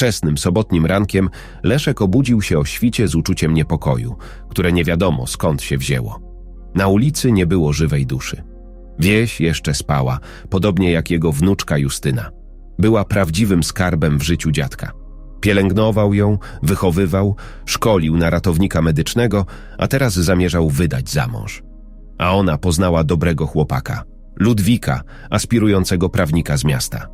Wczesnym sobotnim rankiem Leszek obudził się o świcie z uczuciem niepokoju, które nie wiadomo skąd się wzięło. Na ulicy nie było żywej duszy. Wieś jeszcze spała, podobnie jak jego wnuczka Justyna. Była prawdziwym skarbem w życiu dziadka. Pielęgnował ją, wychowywał, szkolił na ratownika medycznego, a teraz zamierzał wydać za mąż. A ona poznała dobrego chłopaka, Ludwika, aspirującego prawnika z miasta.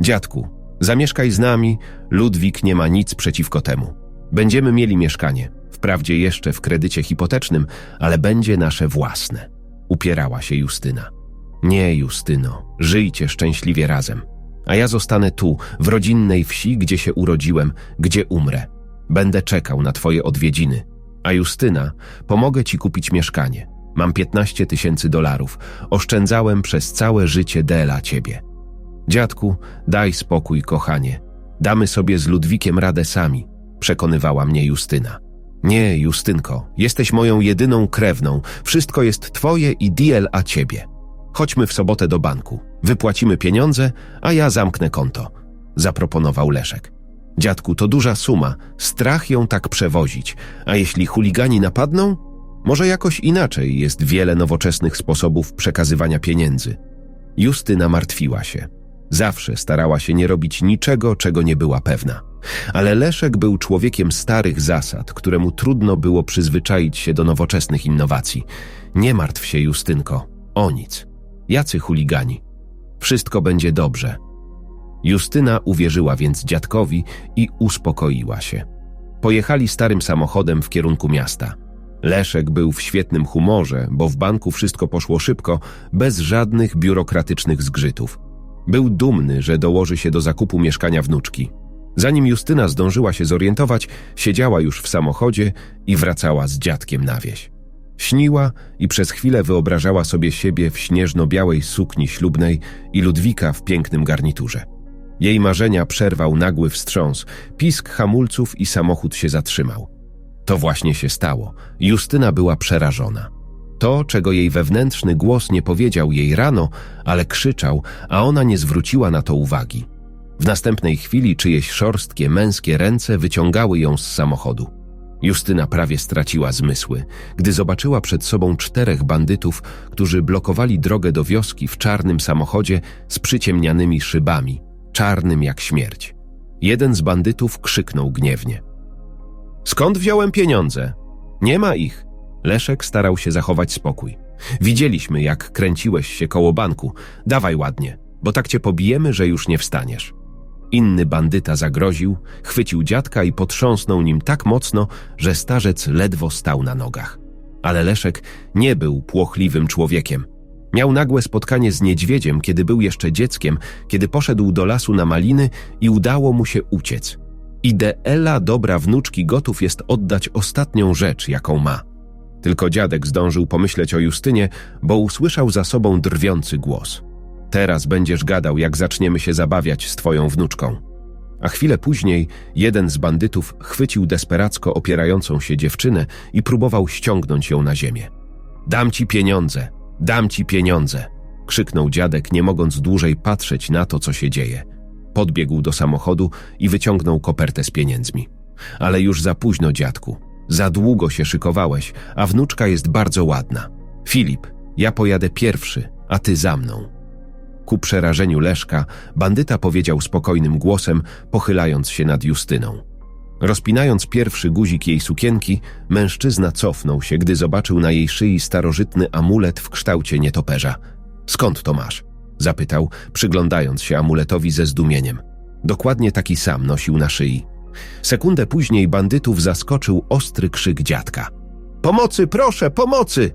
Dziadku, zamieszkaj z nami, Ludwik nie ma nic przeciwko temu. Będziemy mieli mieszkanie, wprawdzie jeszcze w kredycie hipotecznym, ale będzie nasze własne. Upierała się Justyna. Nie, Justyno, żyjcie szczęśliwie razem. A ja zostanę tu, w rodzinnej wsi, gdzie się urodziłem, gdzie umrę. Będę czekał na twoje odwiedziny. A Justyna, pomogę ci kupić mieszkanie. Mam 15 tysięcy dolarów. Oszczędzałem przez całe życie Dela ciebie. Dziadku, daj spokój, kochanie. Damy sobie z Ludwikiem radę sami, przekonywała mnie Justyna. Nie, Justynko, jesteś moją jedyną krewną. Wszystko jest twoje i DL a ciebie. Chodźmy w sobotę do banku. Wypłacimy pieniądze, a ja zamknę konto, zaproponował Leszek. Dziadku, to duża suma, strach ją tak przewozić, a jeśli chuligani napadną? Może jakoś inaczej, jest wiele nowoczesnych sposobów przekazywania pieniędzy. Justyna martwiła się. Zawsze starała się nie robić niczego, czego nie była pewna. Ale Leszek był człowiekiem starych zasad, któremu trudno było przyzwyczaić się do nowoczesnych innowacji. Nie martw się, Justynko, o nic. Jacy chuligani? Wszystko będzie dobrze. Justyna uwierzyła więc dziadkowi i uspokoiła się. Pojechali starym samochodem w kierunku miasta. Leszek był w świetnym humorze, bo w banku wszystko poszło szybko, bez żadnych biurokratycznych zgrzytów. Był dumny, że dołoży się do zakupu mieszkania wnuczki. Zanim Justyna zdążyła się zorientować, siedziała już w samochodzie i wracała z dziadkiem na wieś. Śniła i przez chwilę wyobrażała sobie siebie w śnieżno-białej sukni ślubnej i Ludwika w pięknym garniturze. Jej marzenia przerwał nagły wstrząs, pisk hamulców i samochód się zatrzymał. To właśnie się stało. Justyna była przerażona. To, czego jej wewnętrzny głos nie powiedział jej rano, ale krzyczał, a ona nie zwróciła na to uwagi. W następnej chwili czyjeś szorstkie, męskie ręce wyciągały ją z samochodu. Justyna prawie straciła zmysły, gdy zobaczyła przed sobą czterech bandytów, którzy blokowali drogę do wioski w czarnym samochodzie z przyciemnianymi szybami, czarnym jak śmierć. Jeden z bandytów krzyknął gniewnie. Skąd wziąłem pieniądze? Nie ma ich. Leszek starał się zachować spokój. Widzieliśmy, jak kręciłeś się koło banku. Dawaj ładnie, bo tak cię pobijemy, że już nie wstaniesz. Inny bandyta zagroził, chwycił dziadka i potrząsnął nim tak mocno, że starzec ledwo stał na nogach. Ale Leszek nie był płochliwym człowiekiem. Miał nagłe spotkanie z niedźwiedziem, kiedy był jeszcze dzieckiem, kiedy poszedł do lasu na maliny i udało mu się uciec. Ideela dobra wnuczki gotów jest oddać ostatnią rzecz, jaką ma. Tylko dziadek zdążył pomyśleć o Justynie, bo usłyszał za sobą drwiący głos. Teraz będziesz gadał, jak zaczniemy się zabawiać z twoją wnuczką. A chwilę później jeden z bandytów chwycił desperacko opierającą się dziewczynę i próbował ściągnąć ją na ziemię. Dam ci pieniądze, dam ci pieniądze, krzyknął dziadek, nie mogąc dłużej patrzeć na to, co się dzieje. Podbiegł do samochodu i wyciągnął kopertę z pieniędzmi. Ale już za późno, dziadku. Za długo się szykowałeś, a wnuczka jest bardzo ładna. Filip, ja pojadę pierwszy, a ty za mną. Ku przerażeniu Leszka, bandyta powiedział spokojnym głosem, pochylając się nad Justyną. Rozpinając pierwszy guzik jej sukienki, mężczyzna cofnął się, gdy zobaczył na jej szyi starożytny amulet w kształcie nietoperza. Skąd to masz? Zapytał, przyglądając się amuletowi ze zdumieniem. Dokładnie taki sam nosił na szyi. Sekundę później bandytów zaskoczył ostry krzyk dziadka. Pomocy, proszę, pomocy!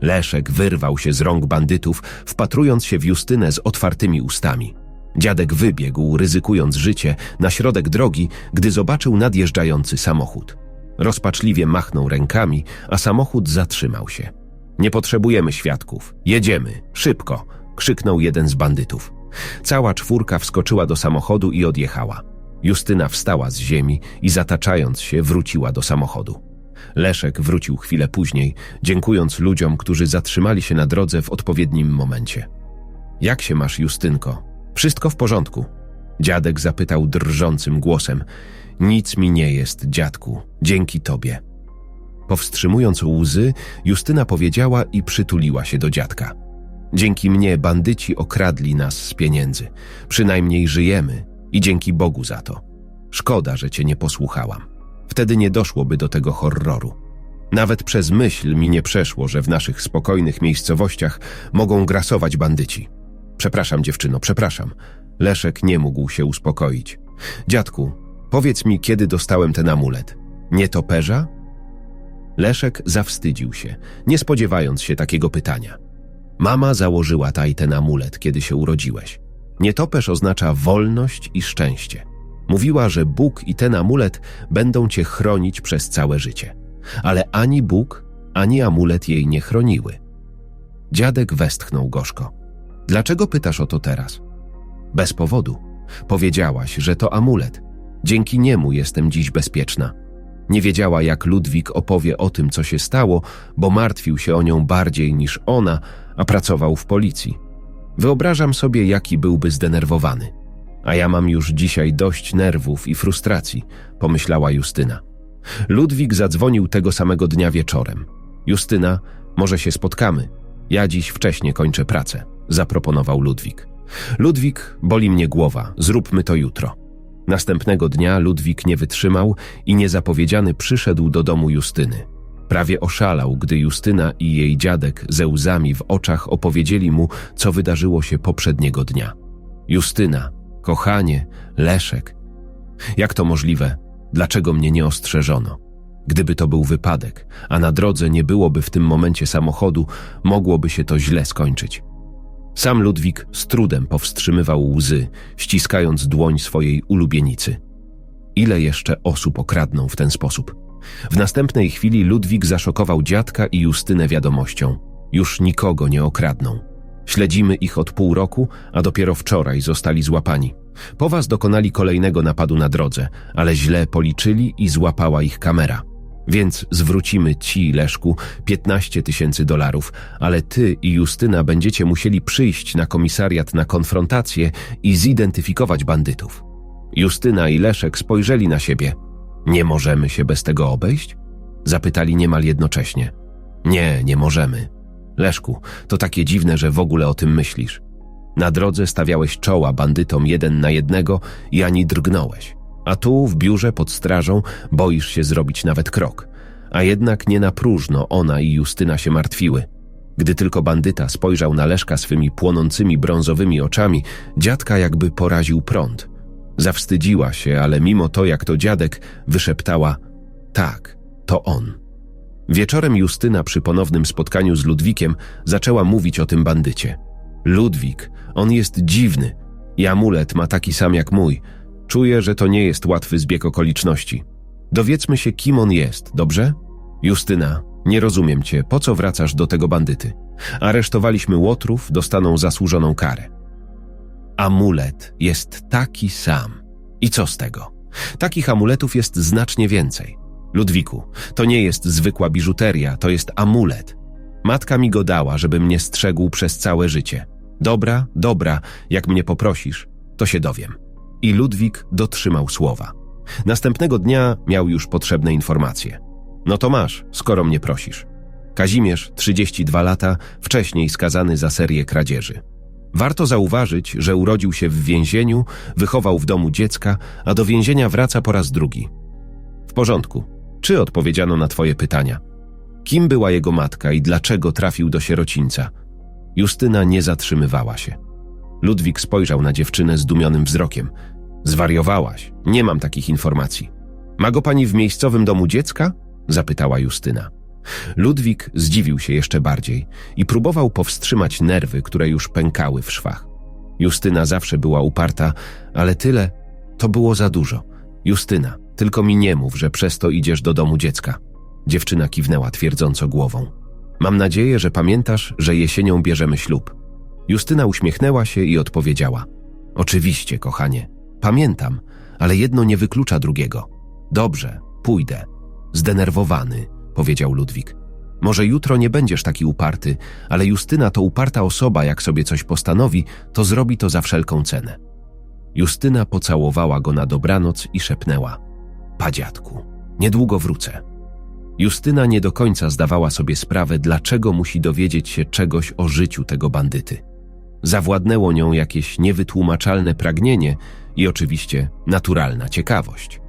Leszek wyrwał się z rąk bandytów, wpatrując się w Justynę z otwartymi ustami. Dziadek wybiegł, ryzykując życie, na środek drogi, gdy zobaczył nadjeżdżający samochód. Rozpaczliwie machnął rękami, a samochód zatrzymał się. Nie potrzebujemy świadków. Jedziemy. Szybko! krzyknął jeden z bandytów. Cała czwórka wskoczyła do samochodu i odjechała. Justyna wstała z ziemi i zataczając się wróciła do samochodu. Leszek wrócił chwilę później, dziękując ludziom, którzy zatrzymali się na drodze w odpowiednim momencie. Jak się masz, Justynko? Wszystko w porządku. Dziadek zapytał drżącym głosem. Nic mi nie jest, dziadku, dzięki tobie. Powstrzymując łzy, Justyna powiedziała i przytuliła się do dziadka. Dzięki mnie bandyci okradli nas z pieniędzy. Przynajmniej żyjemy i dzięki Bogu za to. Szkoda, że cię nie posłuchałam. Wtedy nie doszłoby do tego horroru. Nawet przez myśl mi nie przeszło, że w naszych spokojnych miejscowościach mogą grasować bandyci. Przepraszam, dziewczyno, przepraszam. Leszek nie mógł się uspokoić. Dziadku, powiedz mi, kiedy dostałem ten amulet. Nie toperza? Leszek zawstydził się, nie spodziewając się takiego pytania. Mama założyła taj ten amulet, kiedy się urodziłeś. Nietoperz oznacza wolność i szczęście. Mówiła, że Bóg i ten amulet będą cię chronić przez całe życie. Ale ani Bóg, ani amulet jej nie chroniły. Dziadek westchnął gorzko. Dlaczego pytasz o to teraz? Bez powodu. Powiedziałaś, że to amulet. Dzięki niemu jestem dziś bezpieczna. Nie wiedziała, jak Ludwik opowie o tym, co się stało, bo martwił się o nią bardziej niż ona, a pracował w policji. Wyobrażam sobie, jaki byłby zdenerwowany. A ja mam już dzisiaj dość nerwów i frustracji, pomyślała Justyna. Ludwik zadzwonił tego samego dnia wieczorem. Justyna, może się spotkamy. Ja dziś wcześnie kończę pracę, zaproponował Ludwik. Ludwik, boli mnie głowa, zróbmy to jutro. Następnego dnia Ludwik nie wytrzymał i niezapowiedziany przyszedł do domu Justyny. Prawie oszalał, gdy Justyna i jej dziadek ze łzami w oczach opowiedzieli mu, co wydarzyło się poprzedniego dnia. Justyna, kochanie, Leszek. Jak to możliwe? Dlaczego mnie nie ostrzeżono? Gdyby to był wypadek, a na drodze nie byłoby w tym momencie samochodu, mogłoby się to źle skończyć. Sam Ludwik z trudem powstrzymywał łzy, ściskając dłoń swojej ulubienicy. Ile jeszcze osób okradną w ten sposób? W następnej chwili Ludwik zaszokował dziadka i Justynę wiadomością. Już nikogo nie okradną. Śledzimy ich od pół roku, a dopiero wczoraj zostali złapani. Po was dokonali kolejnego napadu na drodze, ale źle policzyli i złapała ich kamera. Więc zwrócimy ci, Leszku, 15 tysięcy dolarów, ale ty i Justyna będziecie musieli przyjść na komisariat na konfrontację i zidentyfikować bandytów. Justyna i Leszek spojrzeli na siebie. Nie możemy się bez tego obejść? Zapytali niemal jednocześnie. Nie, nie możemy. Leszku, to takie dziwne, że w ogóle o tym myślisz. Na drodze stawiałeś czoła bandytom jeden na jednego i ani drgnąłeś. A tu, w biurze pod strażą, boisz się zrobić nawet krok. A jednak nie na próżno ona i Justyna się martwiły. Gdy tylko bandyta spojrzał na Leszka swymi płonącymi brązowymi oczami, dziadka jakby poraził prąd. Zawstydziła się, ale mimo to, jak to dziadek, wyszeptała: Tak, to on. Wieczorem Justyna przy ponownym spotkaniu z Ludwikiem zaczęła mówić o tym bandycie. Ludwik, on jest dziwny. I amulet ma taki sam jak mój. Czuję, że to nie jest łatwy zbieg okoliczności. Dowiedzmy się, kim on jest, dobrze? Justyna, nie rozumiem cię, po co wracasz do tego bandyty? Aresztowaliśmy łotrów, dostaną zasłużoną karę. Amulet jest taki sam. I co z tego? Takich amuletów jest znacznie więcej. Ludwiku, to nie jest zwykła biżuteria, to jest amulet. Matka mi go dała, żeby mnie strzegł przez całe życie. Dobra, dobra, jak mnie poprosisz, to się dowiem. I Ludwik dotrzymał słowa. Następnego dnia miał już potrzebne informacje. No to masz, skoro mnie prosisz. Kazimierz, 32 lata, wcześniej skazany za serię kradzieży. Warto zauważyć, że urodził się w więzieniu, wychował w domu dziecka, a do więzienia wraca po raz drugi. W porządku. Czy odpowiedziano na twoje pytania? Kim była jego matka i dlaczego trafił do sierocińca? Justyna nie zatrzymywała się. Ludwik spojrzał na dziewczynę zdumionym wzrokiem. Zwariowałaś, nie mam takich informacji. Ma go pani w miejscowym domu dziecka? zapytała Justyna. Ludwik zdziwił się jeszcze bardziej i próbował powstrzymać nerwy, które już pękały w szwach. Justyna zawsze była uparta, ale tyle to było za dużo. Justyna, tylko mi nie mów, że przez to idziesz do domu dziecka. Dziewczyna kiwnęła twierdząco głową. Mam nadzieję, że pamiętasz, że jesienią bierzemy ślub. Justyna uśmiechnęła się i odpowiedziała: Oczywiście, kochanie, pamiętam, ale jedno nie wyklucza drugiego. Dobrze, pójdę. Zdenerwowany, powiedział Ludwik. Może jutro nie będziesz taki uparty, ale Justyna to uparta osoba, jak sobie coś postanowi, to zrobi to za wszelką cenę. Justyna pocałowała go na dobranoc i szepnęła: Pa dziadku, niedługo wrócę. Justyna nie do końca zdawała sobie sprawę, dlaczego musi dowiedzieć się czegoś o życiu tego bandyty. Zawładnęło nią jakieś niewytłumaczalne pragnienie i oczywiście naturalna ciekawość.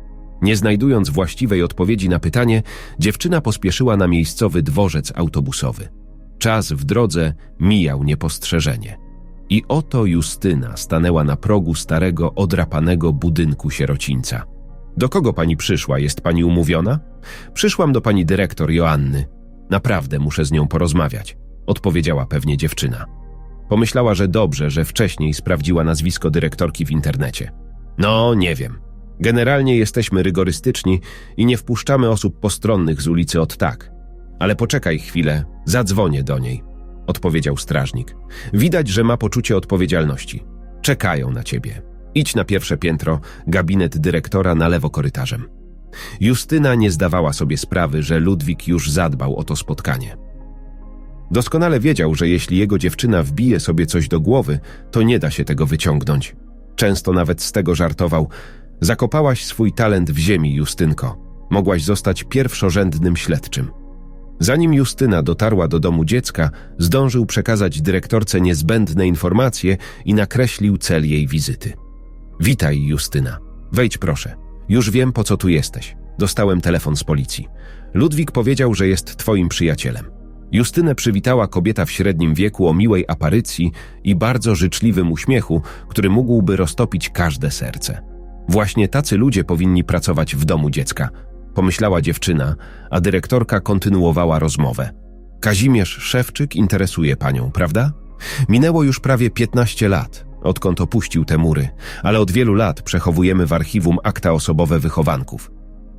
Nie znajdując właściwej odpowiedzi na pytanie, dziewczyna pospieszyła na miejscowy dworzec autobusowy. Czas w drodze mijał niepostrzeżenie. I oto Justyna stanęła na progu starego, odrapanego budynku sierocińca. Do kogo pani przyszła? Jest pani umówiona? Przyszłam do pani dyrektor Joanny. Naprawdę muszę z nią porozmawiać, odpowiedziała pewnie dziewczyna. Pomyślała, że dobrze, że wcześniej sprawdziła nazwisko dyrektorki w internecie. No, nie wiem. Generalnie jesteśmy rygorystyczni i nie wpuszczamy osób postronnych z ulicy od tak. Ale poczekaj chwilę, zadzwonię do niej, odpowiedział strażnik. Widać, że ma poczucie odpowiedzialności. Czekają na ciebie. Idź na pierwsze piętro, gabinet dyrektora na lewo korytarzem. Justyna nie zdawała sobie sprawy, że Ludwik już zadbał o to spotkanie. Doskonale wiedział, że jeśli jego dziewczyna wbije sobie coś do głowy, to nie da się tego wyciągnąć. Często nawet z tego żartował. Zakopałaś swój talent w ziemi, Justynko. Mogłaś zostać pierwszorzędnym śledczym. Zanim Justyna dotarła do domu dziecka, zdążył przekazać dyrektorce niezbędne informacje i nakreślił cel jej wizyty. Witaj, Justyna. Wejdź proszę. Już wiem, po co tu jesteś. Dostałem telefon z policji. Ludwik powiedział, że jest twoim przyjacielem. Justynę przywitała kobieta w średnim wieku o miłej aparycji i bardzo życzliwym uśmiechu, który mógłby roztopić każde serce. Właśnie tacy ludzie powinni pracować w domu dziecka, pomyślała dziewczyna, a dyrektorka kontynuowała rozmowę. Kazimierz Szewczyk interesuje panią, prawda? Minęło już prawie 15 lat, odkąd opuścił te mury, ale od wielu lat przechowujemy w archiwum akta osobowe wychowanków.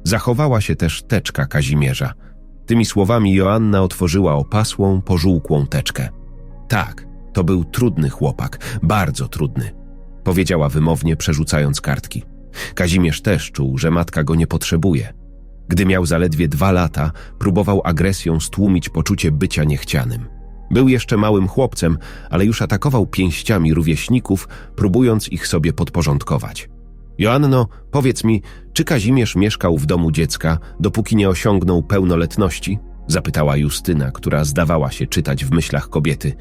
Zachowała się też teczka Kazimierza. Tymi słowami Joanna otworzyła opasłą, pożółkłą teczkę. Tak, to był trudny chłopak, bardzo trudny, powiedziała wymownie, przerzucając kartki. Kazimierz też czuł, że matka go nie potrzebuje. Gdy miał zaledwie dwa lata, próbował agresją stłumić poczucie bycia niechcianym. Był jeszcze małym chłopcem, ale już atakował pięściami rówieśników, próbując ich sobie podporządkować. Joanno, powiedz mi, czy Kazimierz mieszkał w domu dziecka, dopóki nie osiągnął pełnoletności? Zapytała Justyna, która zdawała się czytać w myślach kobiety.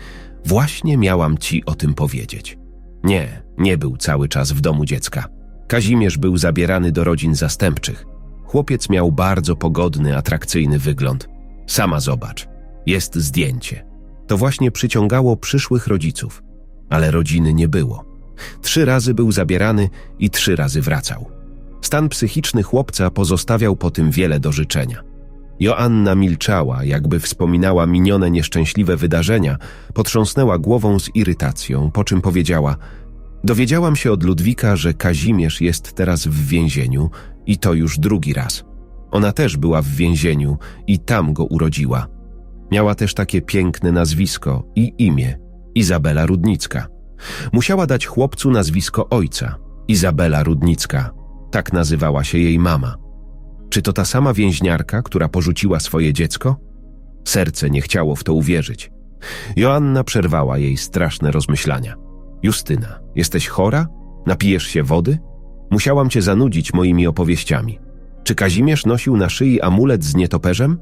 Właśnie miałam ci o tym powiedzieć. Nie, nie był cały czas w domu dziecka. Kazimierz był zabierany do rodzin zastępczych. Chłopiec miał bardzo pogodny, atrakcyjny wygląd. Sama zobacz. Jest zdjęcie. To właśnie przyciągało przyszłych rodziców. Ale rodziny nie było. Trzy razy był zabierany i trzy razy wracał. Stan psychiczny chłopca pozostawiał po tym wiele do życzenia. Joanna milczała, jakby wspominała minione nieszczęśliwe wydarzenia, potrząsnęła głową z irytacją, po czym powiedziała: Dowiedziałam się od Ludwika, że Kazimierz jest teraz w więzieniu i to już drugi raz. Ona też była w więzieniu i tam go urodziła. Miała też takie piękne nazwisko i imię Izabela Rudnicka. Musiała dać chłopcu nazwisko ojca Izabela Rudnicka. Tak nazywała się jej mama. Czy to ta sama więźniarka, która porzuciła swoje dziecko? Serce nie chciało w to uwierzyć. Joanna przerwała jej straszne rozmyślania. Justyna, jesteś chora? Napijesz się wody? Musiałam cię zanudzić moimi opowieściami. Czy Kazimierz nosił na szyi amulet z nietoperzem?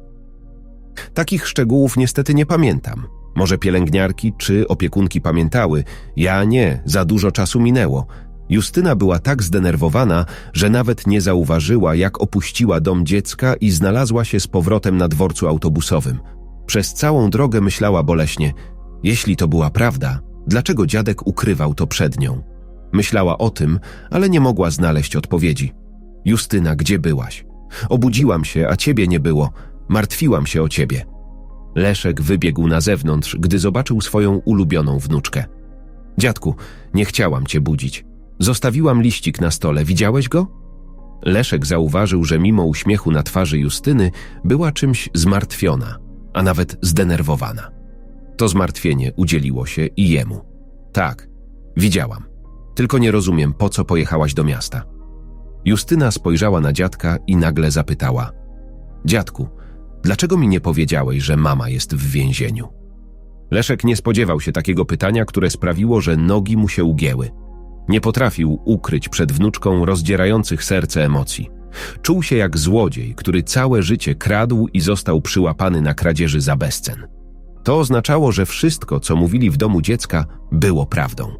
Takich szczegółów niestety nie pamiętam. Może pielęgniarki czy opiekunki pamiętały, ja nie, za dużo czasu minęło. Justyna była tak zdenerwowana, że nawet nie zauważyła, jak opuściła dom dziecka i znalazła się z powrotem na dworcu autobusowym. Przez całą drogę myślała boleśnie: jeśli to była prawda, dlaczego dziadek ukrywał to przed nią? Myślała o tym, ale nie mogła znaleźć odpowiedzi. Justyna, gdzie byłaś? Obudziłam się, a ciebie nie było. Martwiłam się o ciebie. Leszek wybiegł na zewnątrz, gdy zobaczył swoją ulubioną wnuczkę. Dziadku, nie chciałam cię budzić. Zostawiłam liścik na stole, widziałeś go? Leszek zauważył, że mimo uśmiechu na twarzy Justyny była czymś zmartwiona, a nawet zdenerwowana. To zmartwienie udzieliło się i jemu. Tak, widziałam. Tylko nie rozumiem, po co pojechałaś do miasta. Justyna spojrzała na dziadka i nagle zapytała: Dziadku, dlaczego mi nie powiedziałeś, że mama jest w więzieniu? Leszek nie spodziewał się takiego pytania, które sprawiło, że nogi mu się ugięły. Nie potrafił ukryć przed wnuczką rozdzierających serce emocji. Czuł się jak złodziej, który całe życie kradł i został przyłapany na kradzieży za bezcen. To oznaczało, że wszystko, co mówili w domu dziecka, było prawdą.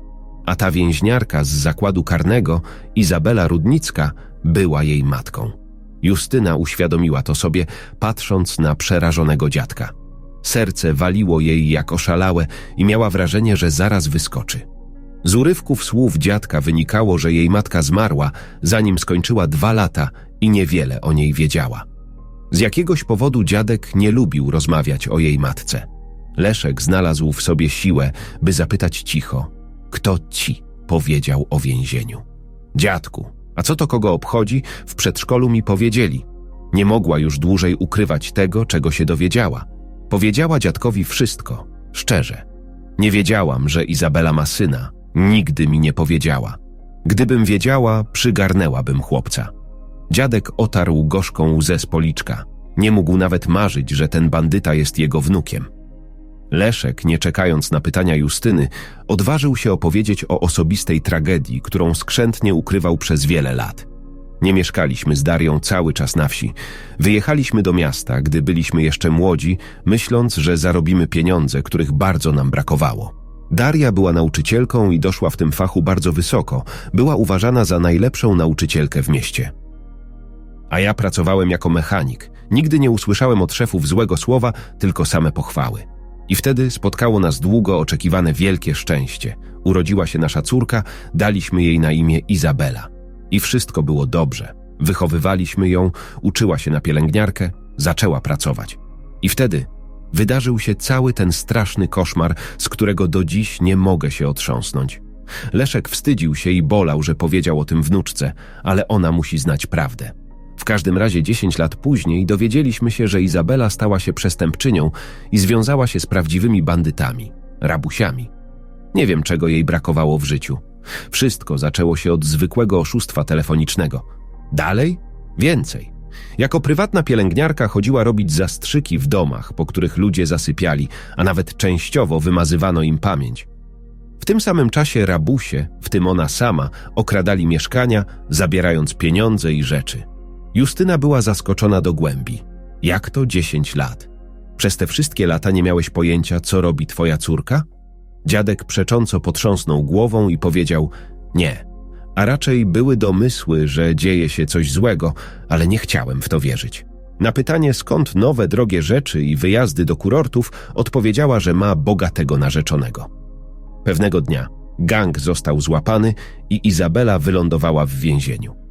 A ta więźniarka z zakładu karnego, Izabela Rudnicka, była jej matką. Justyna uświadomiła to sobie, patrząc na przerażonego dziadka. Serce waliło jej jak oszalałe i miała wrażenie, że zaraz wyskoczy. Z urywków słów dziadka wynikało, że jej matka zmarła, zanim skończyła dwa lata i niewiele o niej wiedziała. Z jakiegoś powodu dziadek nie lubił rozmawiać o jej matce. Leszek znalazł w sobie siłę, by zapytać cicho, kto ci powiedział o więzieniu. Dziadku, a co to kogo obchodzi, w przedszkolu mi powiedzieli. Nie mogła już dłużej ukrywać tego, czego się dowiedziała. Powiedziała dziadkowi wszystko, szczerze. Nie wiedziałam, że Izabela ma syna. Nigdy mi nie powiedziała. Gdybym wiedziała, przygarnęłabym chłopca. Dziadek otarł gorzką łzę z policzka. Nie mógł nawet marzyć, że ten bandyta jest jego wnukiem. Leszek, nie czekając na pytania Justyny, odważył się opowiedzieć o osobistej tragedii, którą skrzętnie ukrywał przez wiele lat. Nie mieszkaliśmy z Darią cały czas na wsi. Wyjechaliśmy do miasta, gdy byliśmy jeszcze młodzi, myśląc, że zarobimy pieniądze, których bardzo nam brakowało. Daria była nauczycielką i doszła w tym fachu bardzo wysoko. Była uważana za najlepszą nauczycielkę w mieście. A ja pracowałem jako mechanik. Nigdy nie usłyszałem od szefów złego słowa, tylko same pochwały. I wtedy spotkało nas długo oczekiwane wielkie szczęście. Urodziła się nasza córka, daliśmy jej na imię Izabela. I wszystko było dobrze. Wychowywaliśmy ją, uczyła się na pielęgniarkę, zaczęła pracować. I wtedy wydarzył się cały ten straszny koszmar, z którego do dziś nie mogę się otrząsnąć. Leszek wstydził się i bolał, że powiedział o tym wnuczce, ale ona musi znać prawdę. W każdym razie 10 lat później dowiedzieliśmy się, że Izabela stała się przestępczynią i związała się z prawdziwymi bandytami, rabusiami. Nie wiem, czego jej brakowało w życiu. Wszystko zaczęło się od zwykłego oszustwa telefonicznego. Dalej? Więcej. Jako prywatna pielęgniarka chodziła robić zastrzyki w domach, po których ludzie zasypiali, a nawet częściowo wymazywano im pamięć. W tym samym czasie rabusie, w tym ona sama, okradali mieszkania, zabierając pieniądze i rzeczy. Justyna była zaskoczona do głębi. Jak to dziesięć lat? Przez te wszystkie lata nie miałeś pojęcia, co robi twoja córka? Dziadek przecząco potrząsnął głową i powiedział: Nie, a raczej były domysły, że dzieje się coś złego, ale nie chciałem w to wierzyć. Na pytanie, skąd nowe drogie rzeczy i wyjazdy do kurortów, odpowiedziała, że ma bogatego narzeczonego. Pewnego dnia gang został złapany i Izabela wylądowała w więzieniu.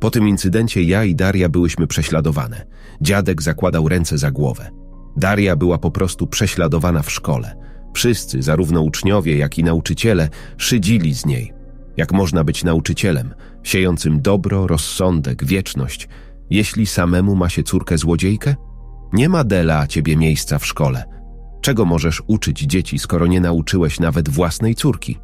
Po tym incydencie ja i Daria byłyśmy prześladowane. Dziadek zakładał ręce za głowę. Daria była po prostu prześladowana w szkole. Wszyscy, zarówno uczniowie, jak i nauczyciele, szydzili z niej. Jak można być nauczycielem, siejącym dobro, rozsądek, wieczność, jeśli samemu ma się córkę złodziejkę? Nie ma Dela ciebie miejsca w szkole. Czego możesz uczyć dzieci, skoro nie nauczyłeś nawet własnej córki?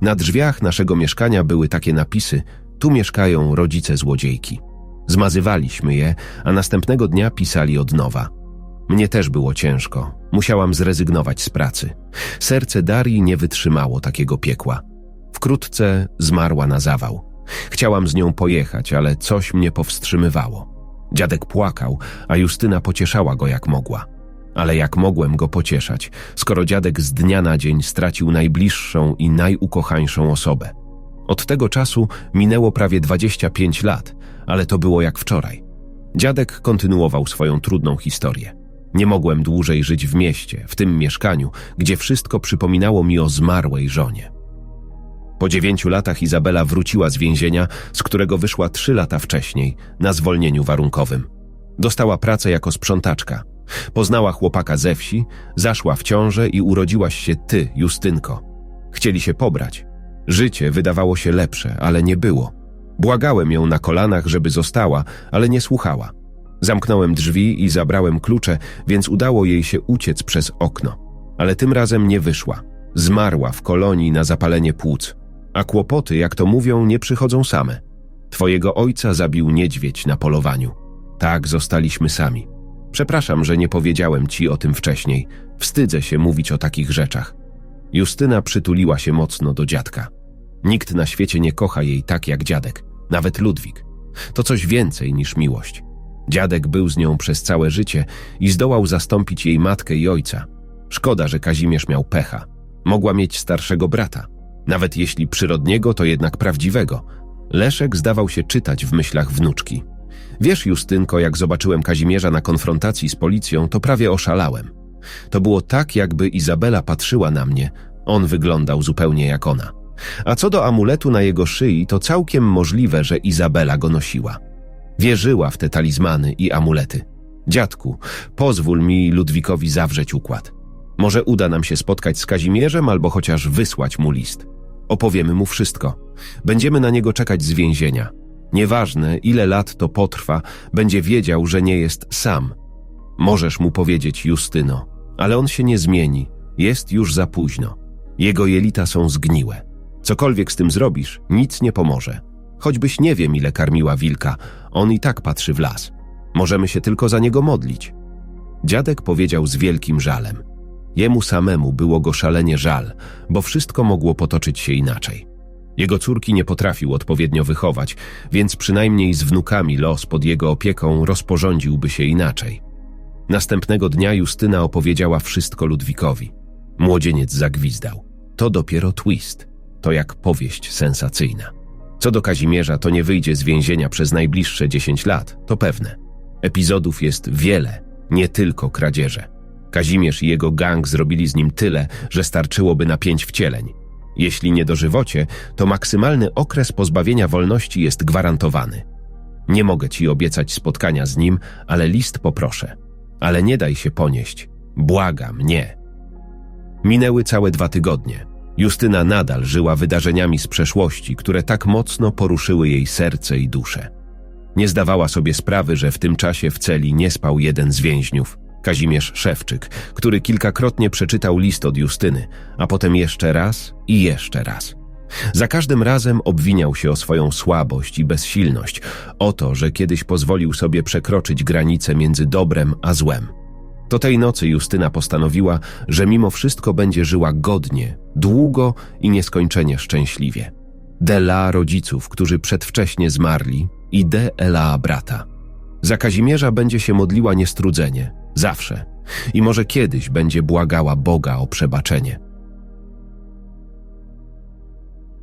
Na drzwiach naszego mieszkania były takie napisy: Tu mieszkają rodzice złodziejki. Zmazywaliśmy je, a następnego dnia pisali od nowa. Mnie też było ciężko. Musiałam zrezygnować z pracy. Serce Darii nie wytrzymało takiego piekła. Wkrótce zmarła na zawał. Chciałam z nią pojechać, ale coś mnie powstrzymywało. Dziadek płakał, a Justyna pocieszała go jak mogła. Ale jak mogłem go pocieszać, skoro dziadek z dnia na dzień stracił najbliższą i najukochańszą osobę? Od tego czasu minęło prawie 25 lat, ale to było jak wczoraj. Dziadek kontynuował swoją trudną historię. Nie mogłem dłużej żyć w mieście, w tym mieszkaniu, gdzie wszystko przypominało mi o zmarłej żonie. Po dziewięciu latach Izabela wróciła z więzienia, z którego wyszła trzy lata wcześniej, na zwolnieniu warunkowym. Dostała pracę jako sprzątaczka. Poznała chłopaka ze wsi, zaszła w ciążę i urodziłaś się ty, Justynko. Chcieli się pobrać. Życie wydawało się lepsze, ale nie było. Błagałem ją na kolanach, żeby została, ale nie słuchała. Zamknąłem drzwi i zabrałem klucze, więc udało jej się uciec przez okno. Ale tym razem nie wyszła. Zmarła w kolonii na zapalenie płuc. A kłopoty, jak to mówią, nie przychodzą same. Twojego ojca zabił niedźwiedź na polowaniu. Tak zostaliśmy sami. Przepraszam, że nie powiedziałem ci o tym wcześniej. Wstydzę się mówić o takich rzeczach. Justyna przytuliła się mocno do dziadka. Nikt na świecie nie kocha jej tak jak dziadek, nawet Ludwik. To coś więcej niż miłość. Dziadek był z nią przez całe życie i zdołał zastąpić jej matkę i ojca. Szkoda, że Kazimierz miał pecha. Mogła mieć starszego brata. Nawet jeśli przyrodniego, to jednak prawdziwego. Leszek zdawał się czytać w myślach wnuczki. Wiesz, Justynko, jak zobaczyłem Kazimierza na konfrontacji z policją, to prawie oszalałem. To było tak, jakby Izabela patrzyła na mnie. On wyglądał zupełnie jak ona. A co do amuletu na jego szyi, to całkiem możliwe, że Izabela go nosiła. Wierzyła w te talizmany i amulety. Dziadku, pozwól mi Ludwikowi zawrzeć układ. Może uda nam się spotkać z Kazimierzem albo chociaż wysłać mu list. Opowiemy mu wszystko. Będziemy na niego czekać z więzienia. Nieważne, ile lat to potrwa, będzie wiedział, że nie jest sam. Możesz mu powiedzieć, Justyno, ale on się nie zmieni. Jest już za późno. Jego jelita są zgniłe. Cokolwiek z tym zrobisz, nic nie pomoże. Choćbyś nie wiem, ile karmiła wilka, on i tak patrzy w las. Możemy się tylko za niego modlić. Dziadek powiedział z wielkim żalem. Jemu samemu było go szalenie żal, bo wszystko mogło potoczyć się inaczej. Jego córki nie potrafił odpowiednio wychować, więc przynajmniej z wnukami los pod jego opieką rozporządziłby się inaczej. Następnego dnia Justyna opowiedziała wszystko Ludwikowi. Młodzieniec zagwizdał. To dopiero twist. To jak powieść sensacyjna. Co do Kazimierza, to nie wyjdzie z więzienia przez najbliższe 10 lat, to pewne. Epizodów jest wiele, nie tylko kradzieże. Kazimierz i jego gang zrobili z nim tyle, że starczyłoby na pięć wcieleń. Jeśli nie dożywocie, to maksymalny okres pozbawienia wolności jest gwarantowany. Nie mogę ci obiecać spotkania z nim, ale list poproszę. Ale nie daj się ponieść. Błagam, nie. Minęły całe dwa tygodnie. Justyna nadal żyła wydarzeniami z przeszłości, które tak mocno poruszyły jej serce i duszę. Nie zdawała sobie sprawy, że w tym czasie w celi nie spał jeden z więźniów, Kazimierz Szewczyk, który kilkakrotnie przeczytał list od Justyny, a potem jeszcze raz i jeszcze raz. Za każdym razem obwiniał się o swoją słabość i bezsilność, o to, że kiedyś pozwolił sobie przekroczyć granicę między dobrem a złem. To tej nocy Justyna postanowiła, że mimo wszystko będzie żyła godnie, długo i nieskończenie szczęśliwie. De la rodziców, którzy przedwcześnie zmarli i de Ela brata. Za Kazimierza będzie się modliła niestrudzenie, zawsze. I może kiedyś będzie błagała Boga o przebaczenie.